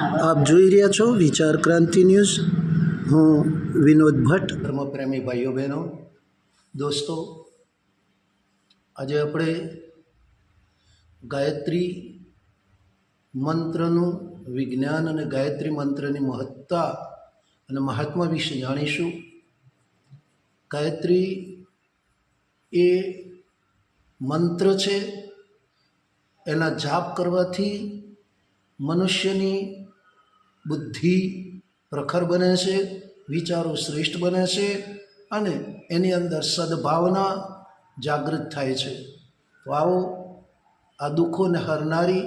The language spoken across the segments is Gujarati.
આપ જોઈ રહ્યા છો વિચાર ક્રાંતિ ન્યૂઝ. હું વિનોદ ભટ્ટ. ધર્મપ્રેમી ભાઈઓ, બહેનો, દોસ્તો, આજે આપણે ગાયત્રી મંત્રનું, વિજ્ઞાન અને ગાયત્રી મંત્રની મહત્તા અને મહાત્મા વિશે જાણીશું. ગાયત્રી એ મંત્ર છે. એના જાપ કરવાથી મનુષ્યની બુદ્ધિ પ્રખર બને છે, વિચારો શ્રેષ્ઠ બને છે અને એની અંદર સદભાવના જાગૃત થાય છે. તો આવો, આ દુઃખોને હરનારી,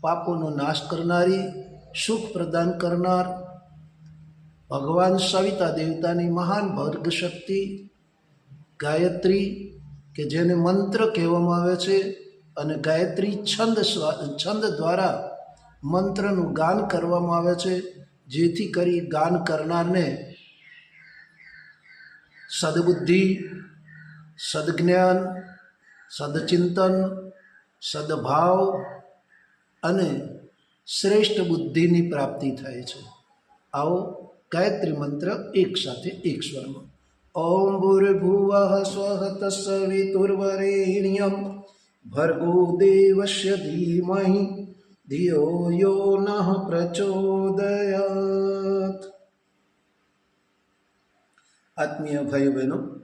પાપોનો નાશ કરનારી, સુખ પ્રદાન કરનાર ભગવાન સવિતા દેવતાની મહાન ભર્ગ શક્તિ ગાયત્રી, કે જેને મંત્ર કહેવામાં આવે છે અને ગાયત્રી છંદ છંદ દ્વારા મંત્રનું ગાન કરવામાં આવે છે, જેથી કરી ગાન કરનારને સદબુદ્ધિ, સદજ્ઞાન, સદચિંતન, સદભાવ અને શ્રેષ્ઠ બુદ્ધિની પ્રાપ્તિ થાય છે. આવો ગાયત્રી મંત્ર એક સાથે એક સ્વરમાં. ઓમ ભૂર્ભુવ સ્વઃ તસ્સવિતુર્વરેણ્યમ ભર્ગો દેવસ્ય ધીમહિ. ધિયો यो नः પ્રચોદયાત આત્મીય ભાઈઓ બહેનો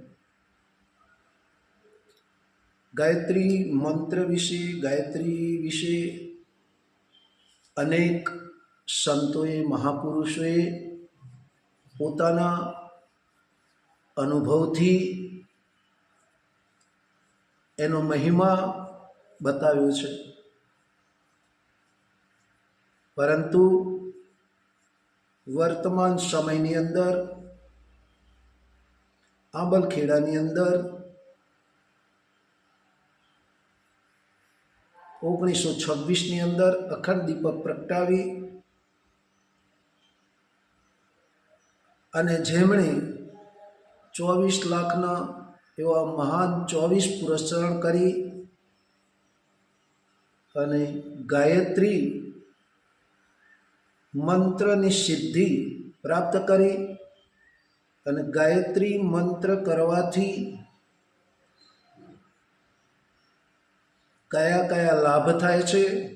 ગાયત્રી મંત્ર વિશે ગાયત્રી વિશે અનેક સંતોએ મહાપુરુષોએ પોતાના અનુભવથી એનો મહિમા બતાવ્યો છે. પરંતુ વર્તમાન સમયની અંદર, આંબલખેડાની અંદર ઓગણીસો છવ્વીસની અંદર અખંડ દીપક પ્રગટાવી અને જેમણે ચોવીસ લાખના એવા મહાન ચોવીસ પુરસ્કરણ કરી અને ગાયત્રી મંત્રની સિદ્ધિ પ્રાપ્ત કરી અને ગાયત્રી મંત્ર કરવાથી કયા કયા લાભ થાય છે?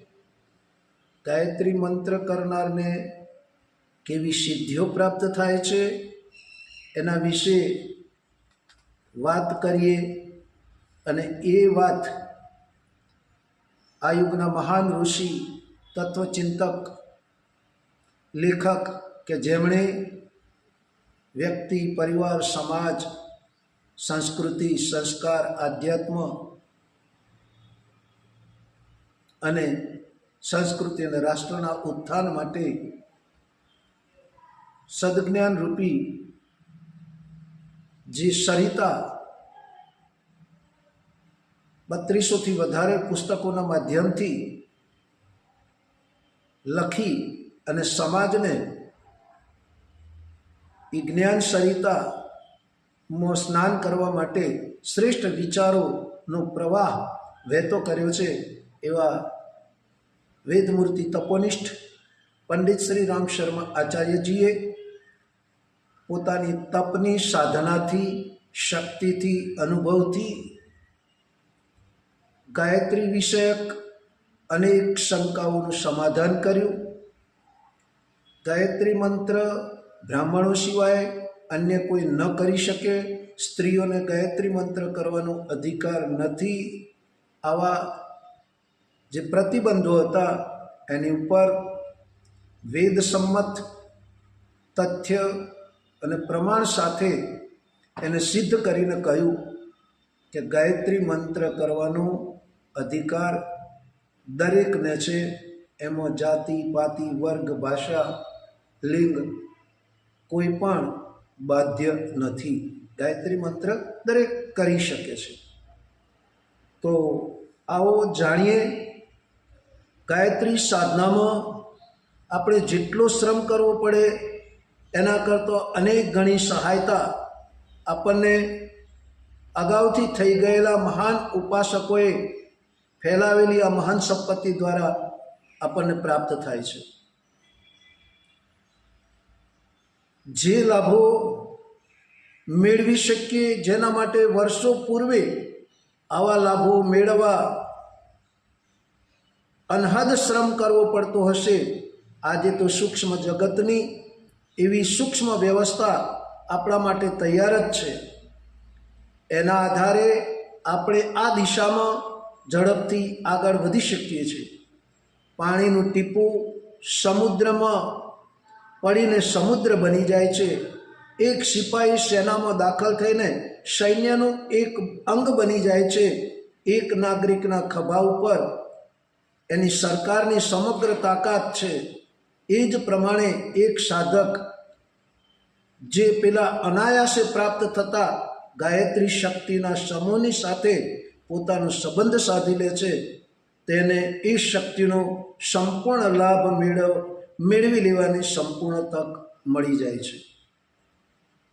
ગાયત્રી મંત્ર કરનારને કેવી સિદ્ધિઓ પ્રાપ્ત થાય છે? એના વિશે વાત કરીએ અને એ વાત આ યુગના મહાન ઋષિ, તત્વચિંતક લેખક કે જેમણે વ્યક્તિ, પરિવાર, સમાજ, સંસ્કૃતિ, સંસ્કાર, આધ્યાત્મ અને સંસ્કૃતિ અને રાષ્ટ્રના ઉત્થાન માટે સદજ્ઞાન રૂપી જે સરિતા બત્રીસોથી વધારે પુસ્તકોના માધ્યમથી લખી અને સમાજને એ જ્ઞાન સરિતામાં સ્નાન કરવા માટે શ્રેષ્ઠ વિચારોનો પ્રવાહ વહેતો કર્યો છે એવા વેદમૂર્તિ તપોનિષ્ઠ પંડિત શ્રી રામ શર્મા આચાર્યજીએ પોતાની તપની સાધનાથી, શક્તિથી, અનુભવથી ગાયત્રી વિષયક અનેક શંકાઓનું સમાધાન કર્યું. ગાયત્રી મંત્ર બ્રાહ્મણો સિવાય અન્ય કોઈ ન કરી શકે, સ્ત્રીઓને ગાયત્રી મંત્ર કરવાનો અધિકાર નથી. આવા જે પ્રતિબંધો હતા, એની ઉપર વેદસંમત તથ્ય અને પ્રમાણ સાથે એને સિદ્ધ કરીને કહ્યું કે ગાયત્રી મંત્ર કરવાનો અધિકાર દરેકને છે. એમાં જાતિ, પાતિ, વર્ગ, ભાષા લિંગ કોઈ પણ બાધ્ય નથી. ગાયત્રી મંત્ર દરેક કરી શકે છે. તો આવો જાણીએ, ગાયત્રી સાધનામાં આપણે જેટલો શ્રમ કરવો પડે, એના કરતાં અનેક ગણી સહાયતા આપણને અગાઉથી થઈ ગયેલા મહાન ઉપાસકોએ ફેલાવેલી આ મહાન સંપત્તિ દ્વારા આપણને પ્રાપ્ત થાય છે. જે લાભો મેળવી શકીએ જેના માટે વર્ષો પૂર્વે આવા લાભો મેળવવા અનહદ શ્રમ કરવો પડતો હશે. આજે તો સૂક્ષ્મ જગતની એવી સૂક્ષ્મ વ્યવસ્થા આપણા માટે તૈયાર જ છે. એના આધારે આપણે આ દિશામાં ઝડપથી આગળ વધી શકીએ છીએ. પાણીનું ટીપું સમુદ્રમાં પડીને સમુદ્ર બની જાય છે. એક સિપાહી સેનામાં દાખલ થઈને સૈન્યનું એક અંગ બની જાય છે. એક નાગરિકના ખભા ઉપર. એની સરકારની સમગ્ર તાકાત છે. એ જ પ્રમાણે એક સાધક, જે પેલા અનાયાસે પ્રાપ્ત થતા ગાયત્રી શક્તિના સમૂહની સાથે પોતાનો સંબંધ સાધી લે છે. તેને એ શક્તિનો સંપૂર્ણ લાભ મેળવ મેળવી લેવાની સંપૂર્ણ તક મળી જાય છે.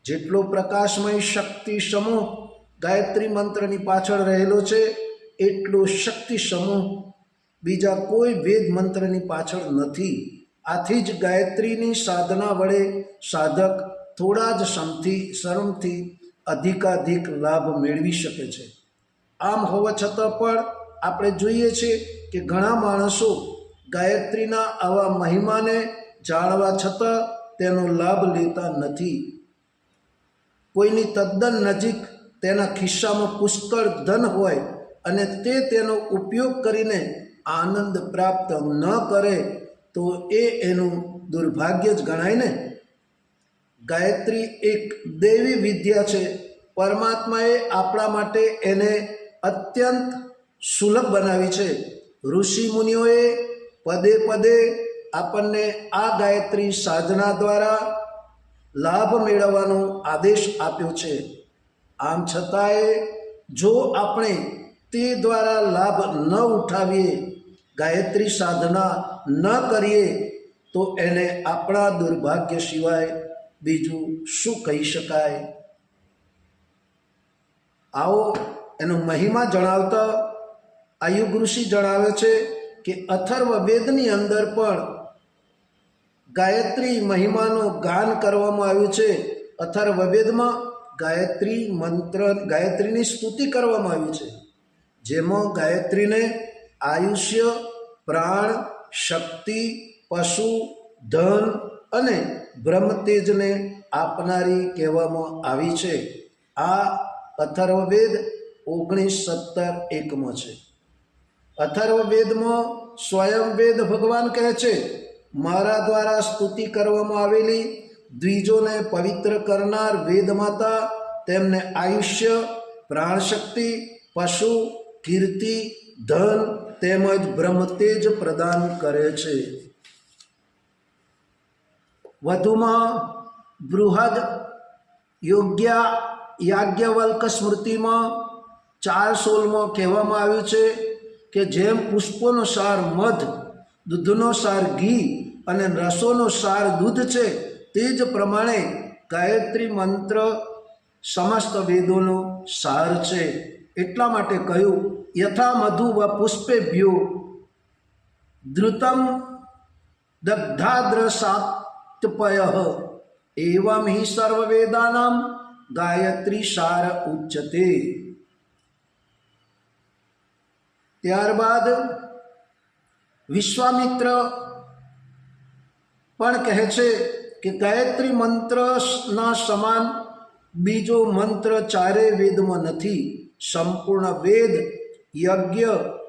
જેટલો પ્રકાશમય શક્તિ સમૂહ ગાયત્રી મંત્રની પાછળ રહેલો છે, એટલો શક્તિ સમૂહ બીજા કોઈ વેદ મંત્રની પાછળ નથી. આથી જ ગાયત્રીની સાધના વડે સાધક થોડા જ સમથી શરમથી અધિકાધિક લાભ મેળવી શકે છે. આમ હોવા છતાં પણ આપણે જોઈએ છીએ કે ઘણા માણસો ગાયત્રીના આવા મહિમાને જાણવા છતાં તેનો લાભ લેતા નથી. કોઈની તદ્દન નજીક તેના ખિસ્સામાં પુષ્કળ ધન હોય અને તે તેનો ઉપયોગ કરીને આનંદ પ્રાપ્ત ન કરે, તો એ એનું દુર્ભાગ્ય જ ગણાય ને? ગાયત્રી એક દેવી વિદ્યા છે. પરમાત્માએ આપણા માટે એને અત્યંત સુલભ બનાવી છે. ઋષિ મુનિઓએ પદે પદે આપણને આ ગાયત્રી સાધના દ્વારા લાભ મેળવવાનો આદેશ આપ્યો છે. આમ છતાંય જો આપણે તે દ્વારા લાભ ન ઉઠાવીએ, ગાયત્રી સાધના ન કરીએ, તો એને આપણા દુર્ભાગ્ય સિવાય બીજું શું કહી શકાય? આવો, એનો મહિમા જણાવતા આયુગ ઋષિ જણાવે છે કે અથર્વ વેદની અંદર પણ ગાયત્રી મહિમાનું ગાન કરવામાં આવ્યું છે. અથર્વ વેદમાં ગાયત્રી મંત્ર, ગાયત્રીની સ્તુતિ કરવામાં આવી છે. જેમાં ગાયત્રીને આયુષ્ય, પ્રાણ, શક્તિ, પશુ, ધન અને બ્રહ્મતેજને આપનારી કહેવામાં આવી છે. આ અથર્વવેદ ઓગણીસ સત્તર એકમાં છે. અથર્વવેદમાં સ્વયં વેદ ભગવાન કહે છે, મારા દ્વારા સ્તુતિ કરવામાં આવેલી દ્વિજોને પવિત્ર કરનાર વેદ માતા, તેમને આયુષ્ય, પ્રાણશક્તિ, પશુ, કીર્તિ, ધન તેમજ બ્રહ્મતેજ પ્રદાન કરે છે. વધુમાં બૃહદ યોગ્ય યાજ્ઞવલ્ક સ્મૃતિમાં ચાર સોલમાં કહેવામાં આવ્યું છે કે જેમ પુષ્પોનો સાર મધ, દૂધનો સાર ઘી અને રસોનો સાર દૂધ છે, તે જ પ્રમાણે ગાયત્રી મંત્ર સમસ્ત વેદોનો સાર છે. એટલા માટે કહ્યું, યથા મધુ વ પુષ્પેભ્યો ધૃતમ દગ્ધાદ્રસાત્પય એવમ હિ સર્વવેદાનામ ગાયત્રી સાર ઉચ્ચતે ત્યારબાદ વિશ્વામિત્ર પણ કહે છે કે ગાયત્રી મંત્રના સમાન બીજો મંત્ર ચારે વેદમાં નથી. સંપૂર્ણ વેદ, યજ્ઞ,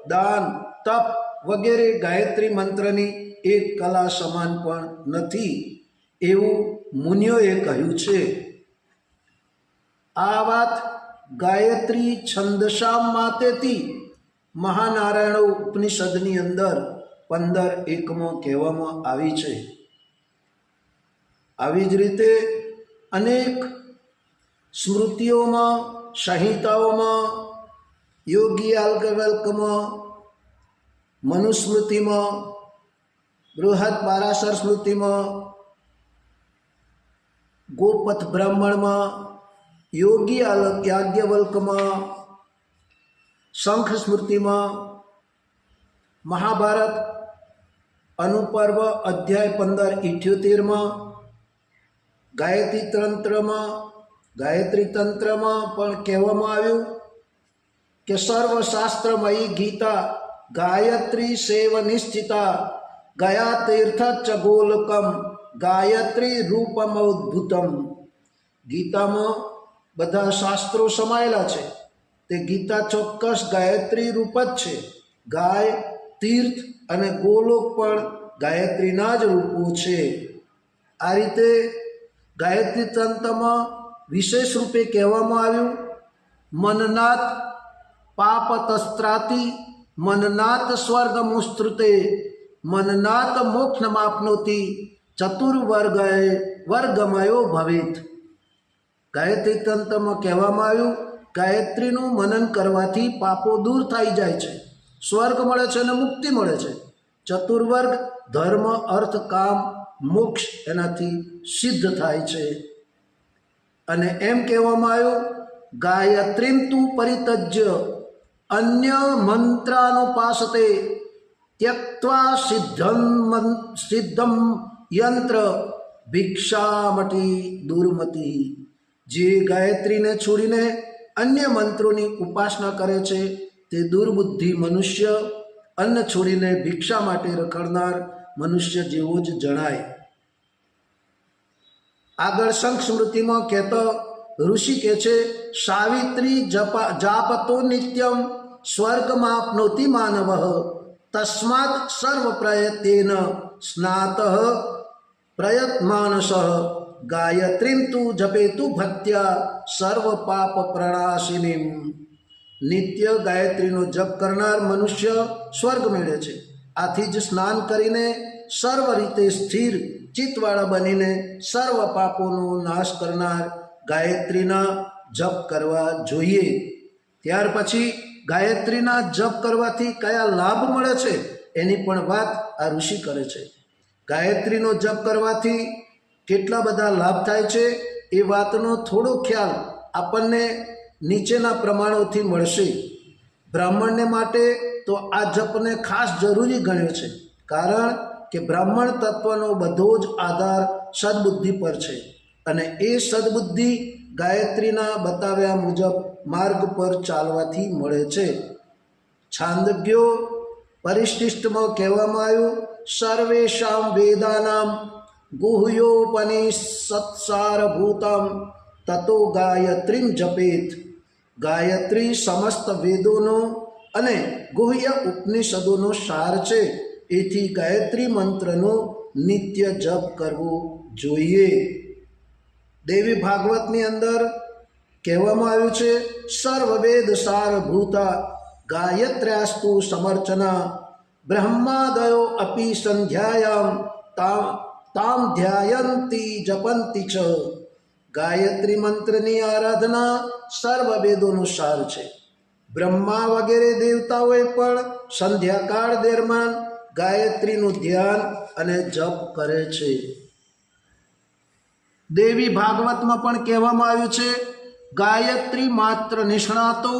દાન, તપ વગેરે ગાયત્રી મંત્રની એક કલા સમાન પણ નથી. એવું મુનિઓએ કહ્યું છે. આ વાત ગાયત્રી છંદશામ માતેથી મહાનારાયણ ઉપનિષદની અંદર પંદર એકમો કહેવામાં આવી છે. આવી જ રીતે અનેક સ્મૃતિઓમાં, સંહિતાઓમાં, યોગી આલ્કવલ્કમાં મનુસ્મૃતિમાં, બૃહદ બારાસર સ્મૃતિમાં, ગોપથ બ્રાહ્મણમાં, યોગી યાજ્ઞવલ્કમાં શંખ સ્મૃતિમાં મહાભારત અનુપર્વ અધ્યાય પંદર ઇઠ્યોતેરમાં ગાયત્રી તંત્રમાં ગાયત્રી તંત્રમાં પણ કહેવામાં આવ્યું કે સર્વશાસ્ત્રમયી ગીતા ગાયત્રી સેવ નિશ્ચિતા, ગયા તીર્થ ચ ગોલકમ, ગાયત્રી રૂપમૌદ્ભુતમ. ગીતામાં બધા શાસ્ત્રો સમાયેલા છે. તે ગીતા ચોક્કસ ગાયત્રી રૂપ જ છે. ગાય, તીર્થ અને ગોલોક પણ ગાયત્રીના જ રૂપો છે. આ રીતે ગાયત્રી તંત્રમાં વિશેષ રૂપે કહેવામાં આવ્યું, મનનાથ પાપ તસ્ત્રાતી મનનાથ સ્વર્ગ મુસ્તૃતે મનનાથ મોક્ષ માપનોતી ચતુર્વર્ગ વર્ગમયો ભવિત. ગાયત્રી તંત્રમાં કહેવામાં આવ્યું ગાયત્રીનું મનન કરવાથી પાપો દૂર થઈ જાય છે. સ્વર્ગ મળે છે અને મુક્તિ મળે છે. ચતુર્વર્ગ, ધર્મ, અર્થ, કામ, મોક્ષ એનાથી સિદ્ધ થાય છે. અને એમ કહેવામાં આવ્યું, ગાયત્રીમ તું પરિતજ્ય, અન્ય મંત્રાનુપાસતે ત્યક્વા સિદ્ધમ સિદ્ધમ યંત્ર, ભિક્ષામટી દુર્મતી. જે ગાયત્રીને છોડીને અન્ય મંત્રોની ઉપાસના કરે છે, તે દુર્બુદ્ધિ મનુષ્ય, અન્ન છોડીને ભિક્ષા માટે રખડનાર મનુષ્ય જેવો જ જણાય. આગળ શંખ સ્મૃતિમાં કહેતો ઋષિ કે છે, સાવિત્રી જપા, જાપતો નિત્યમ સ્વર્ગમાં આપનોતિ માનવ, તસ્માત સર્વ પ્રયત્ન સ્નાત પ્રયત્માનસ. ગાયત્રીમ તું જપેતુ ભત્યા સર્વ પાપ પ્રણાશિનીમ નિત્ય ગાયત્રીનો જપ કરનાર મનુષ્ય સ્વર્ગ મેળવે છે। આથી જ સ્નાન કરીને સર્વ રીતે સ્થિર ચિત્તવાળા બનીને સર્વ પાપોનો નાશ કરનાર ગાયત્રીના જપ કરવા જોઈએ। ત્યાર પછી ગાયત્રીના જપ કરવાથી કયા લાભ મળે છે? એની પણ વાત આ ઋષિ કરે છે। ગાયત્રીનો જપ કરવાથી કેટલા બધા લાભ થાય છે એ વાતનો થોડો ખ્યાલ આપણને નીચેના પ્રમાણોથી મળશે. બ્રાહ્મણને માટે તો આ જપને ખાસ જરૂરી ગણ્યો છે, કારણ કે બ્રાહ્મણ તત્વનો બધો જ આધાર સદબુદ્ધિ પર છે અને એ સદબુદ્ધિ ગાયત્રીના બતાવ્યા મુજબ માર્ગ પર ચાલવાથી મળે છે. છાંદગ્યો પરિશિષ્ટમાં કહેવામાં આવ્યું સર્વેશામ વેદાનામ ગુહ્યોપનિષત્સારભૂતમ તતો ગાયત્રીમ જપેત ગાયત્રી સમસ્ત વેદોનો અને ગુહ્ય ઉપનિષદોનો સાર છે એથી ગાયત્રી મંત્રનો નિત્ય જપ કરવો જોઈએ દેવી ભાગવતની અંદર કહેવામાં આવ્યું છે સર્વવેદ સારભૂતા ગાયત્ર્યાસ્તુ સમર્ચના બ્રહ્માદયો અપી સંધ્યાયામ તામ તામ ધ્યાયંતી જપંતી ચ ગાયત્રી મંત્રની આરાધના સર્વ વેદોનો સાર છે। બ્રહ્મા વગેરે દેવતાઓએ પણ સંધ્યાકાળ દરમિયાન ગાયત્રીનું ધ્યાન અને જપ કરે છે। દેવી ભાગવતમાં પણ કહેવામાં આવ્યું છે ગાયત્રી માત્ર નિષ્ણાતો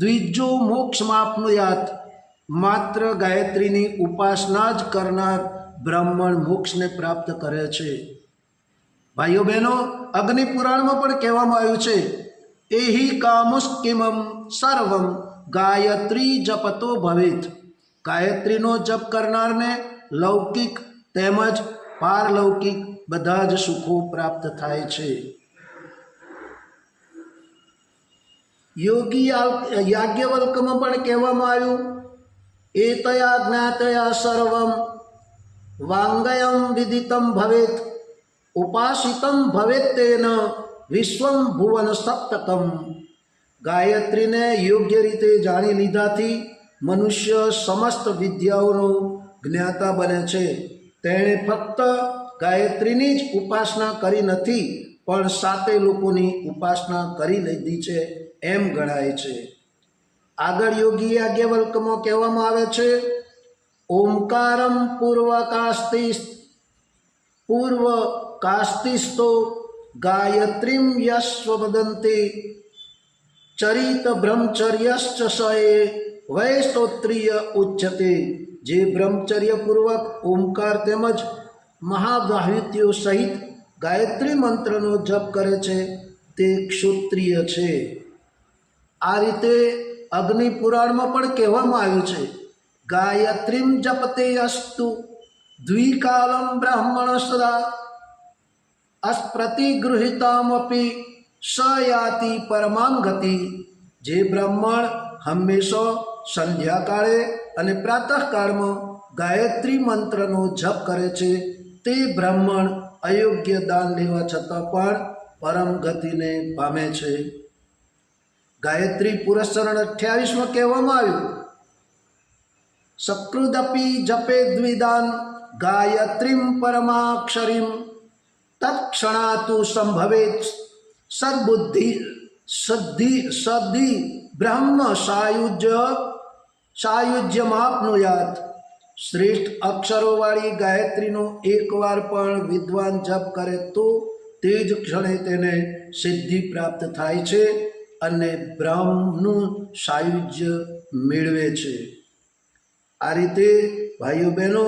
દ્વિજો મોક્ષ માપનું યાત માત્ર ગાયત્રીની ઉપાસના જ કરનાર બ્રાહ્મણ મોક્ષને પ્રાપ્ત કરે છે. ભાઈઓ બહેનો અગ્નિ પુરાણમાં પણ કહેવામાં આવ્યું છે, એહિ કામુસ્કિમમ સર્વમ ગાયત્રી જપતો ભવિત. ગાયત્રીનો જપ કરનારને લૌકિક તેમજ પારલૌકિક બધા જ સુખો પ્રાપ્ત થાય છે. યોગી, યાજ્ઞવલ્કમાં પણ કહેવામાં આવ્યું, એતયા જ્ઞાતયા સર્વમ વાંગયમ વિદિતમ ભવેત ઉપાસિતમ ભવેત તેન વિશ્વમ ભુવન સપ્તકમ ગાયત્રીને યોગ્ય રીતે જાણી લીધાથી મનુષ્ય સમસ્ત વિદ્યાઓનો જ્ઞાતા બને છે તેણે ફક્ત ગાયત્રીની જ ઉપાસના કરી નથી પણ સાતે લોકોની ઉપાસના કરી લીધી છે એમ ગણાય છે આગળ યોગી યાજ્ઞવલ્કમાં કહેવામાં આવે છે ઓમકારમ પૂર્વકાસ્તિસ્ત પૂર્વ કાસ્તિસ્તો ગાયત્રીમ યસ્વ ચરિત બ્રહ્મચર્યશ્ચ સએ વૈસ્તોત્રીય ઉચ્યતે જે બ્રહ્મચર્યપૂર્વક ઓમકાર તેમજ મહાવાહ્યુત્યો સહિત ગાયત્રી મંત્રનો જપ કરે છે, તે ક્ષત્રિય છે। આ રીતે અગ્નિ પુરાણમાં પણ કહેવામાં આવ્યું છે ગાયત્રીમ જપતે અસ્તુ દ્વિકાલમ બ્રાહ્મણ સદા અસ્પ્રતિગૃહિતામપી સયાતિ પરમામ ગતિ જે બ્રાહ્મણ હંમેશા સંધ્યાકાળે અને પ્રાતઃકાળમાં ગાયત્રી મંત્રનો જપ કરે છે, તે બ્રાહ્મણ અયોગ્ય દાન લેવા છતાં પણ પરમ ગતિને પામે છે. ગાયત્રી પુરસ્ચરણ અઠ્યાવીસમાં કહેવામાં આવ્યું સકૃદપી જપે દ્વિદાન ગાયત્રીમ પરમાક્ષરીમ તત્ક્ષણાતુ સંભવેત સદબુદ્ધિ સદ્ધિ સદ્ધિ બ્રહ્મ સાયુજ્ય સાયુજ્યમાપનુયાત શ્રેષ્ઠ અક્ષરોવાળી ગાયત્રીનો એકવાર પણ વિદ્વાન જપ કરે તો તે જ ક્ષણે તેને સિદ્ધિ પ્રાપ્ત થાય છે અને બ્રહ્મનું સાયુજ્ય મેળવે છે. આ રીતે ભાઈઓ બહેનો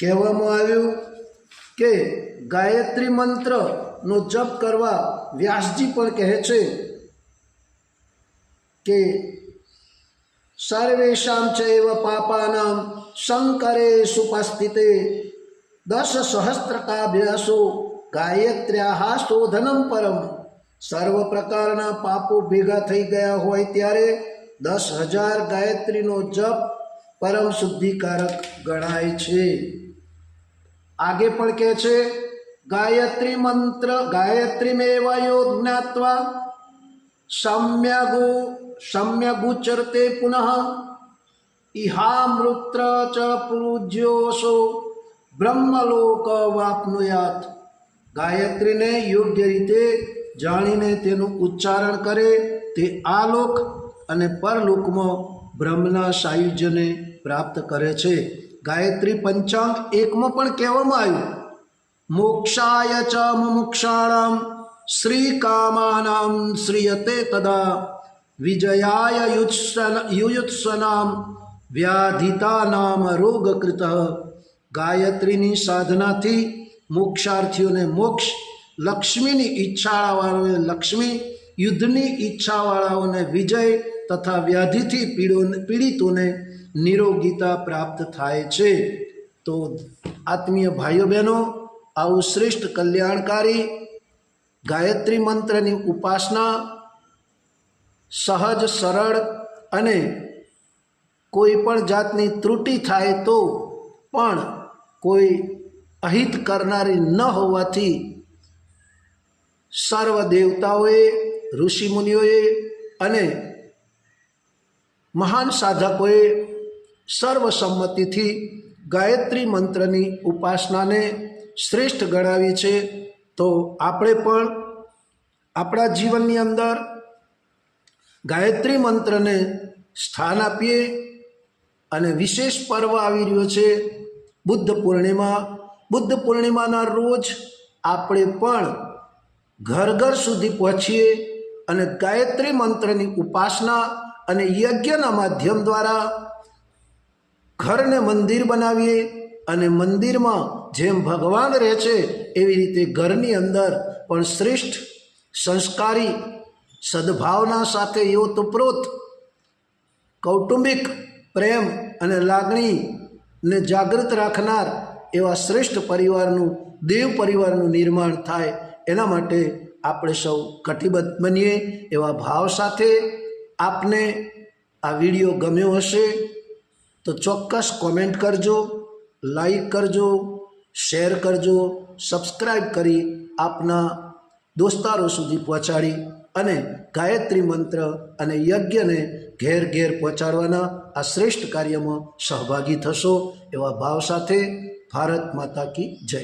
કહેવામાં આવ્યું કે ગાયત્રી મંત્રનો જપ કરવા વ્યાસજી પણ કહે છે કે સર્વેશામ ચૈવ પાપાનામ શંકરે સુપસ્થિતે દસ સહસ્ત્રકાભ્યાસો ગાયત્ર્યા શોધનમ પરમ સર્વ પ્રકારના પાપો ભેગા થઈ ગયા હોય ત્યારે દસ હજાર ગાયત્રીનો જપ પરમ શુદ્ધિકારક ગણાય છે. આગે પણ કહે છે, ગાયત્રી મંત્ર ગાયત્રીમેવ યો જ્ઞાત્વા, સમ્યગુ સમ્યગુચરતે પુનઃ ઇહામૃત્ર ચ પૂજ્યોસો, બ્રહ્મલોક વાપનુયાત. ગાયત્રીને યોગ્ય રીતે જાણીને તેનું ઉચ્ચારણ કરે તે આ લોક અને પરલોકમાં બ્રહ્મના સાયુજ્યને પ્રાપ્ત કરે છે. ગાયત્રી પંચાંગ એકમાં પણ કહેવામાં આવ્યું, મોક્ષાય ચ મુક્ષાણામ શ્રી કામાનામ શ્રીયતે તદા વિજયાય યુત્સન, યુયુત્સનામ વ્યાધિતાનામ રોગકૃત. ગાયત્રીની સાધનાથી મોક્ષાર્થીઓને મોક્ષ, લક્ષ્મીની ઈચ્છાવાળાઓને લક્ષ્મી, યુદ્ધની ઈચ્છાવાળાઓને વિજય તથા વ્યાધિથી પીડો પીડિતોને નિરોગીતા પ્રાપ્ત થાય છે. તો આત્મીય ભાઈઓ બહેનો, આવું શ્રેષ્ઠ કલ્યાણકારી ગાયત્રી મંત્રની ઉપાસના સહજ, સરળ અને કોઈ પણ જાતની ત્રુટિ થાય તો પણ કોઈ અહિત કરનારી ન હોવાથી સર્વ દેવતાઓએ ઋષિમુનિઓએ અને મહાન સાધકોએ સર્વસંમતિથી ગાયત્રી મંત્રની ઉપાસનાને શ્રેષ્ઠ ગણાવી છે. તો આપણે પણ આપણા જીવનની અંદર ગાયત્રી મંત્રને સ્થાન આપીએ અને વિશેષ પર્વ આવી રહ્યો છે. બુદ્ધ પૂર્ણિમા. બુદ્ધ પૂર્ણિમાના રોજ આપણે પણ ઘર ઘર સુધી પહોંચીએ અને ગાયત્રી મંત્રની ઉપાસના અને યજ્ઞના માધ્યમ દ્વારા ઘરને મંદિર બનાવીએ અને મંદિરમાં જેમ ભગવાન રહે છે, એવી રીતે ઘરની અંદર પણ શ્રેષ્ઠ સંસ્કારી સદભાવના સાથે યોતપ્રોત કૌટુંબિક પ્રેમ અને લાગણીને જાગૃત રાખનાર એવા શ્રેષ્ઠ પરિવારનું, દેવ પરિવારનું નિર્માણ થાય, એના માટે આપણે સૌ કટિબદ્ધ બનીએ એવા ભાવ સાથે આપને આ વીડિયો ગમ્યો હશે તો ચોક્કસ કોમેન્ટ કરજો, લાઈક કરજો, શેર કરજો સબસ્ક્રાઈબ કરી આપના દોસ્તારો સુધી પહોંચાડી અને ગાયત્રી મંત્ર અને યજ્ઞને ઘેર ઘેર પહોંચાડવાના આ શ્રેષ્ઠ કાર્યમાં સહભાગી થશો એવા ભાવ સાથે ભારત માતા કી જય.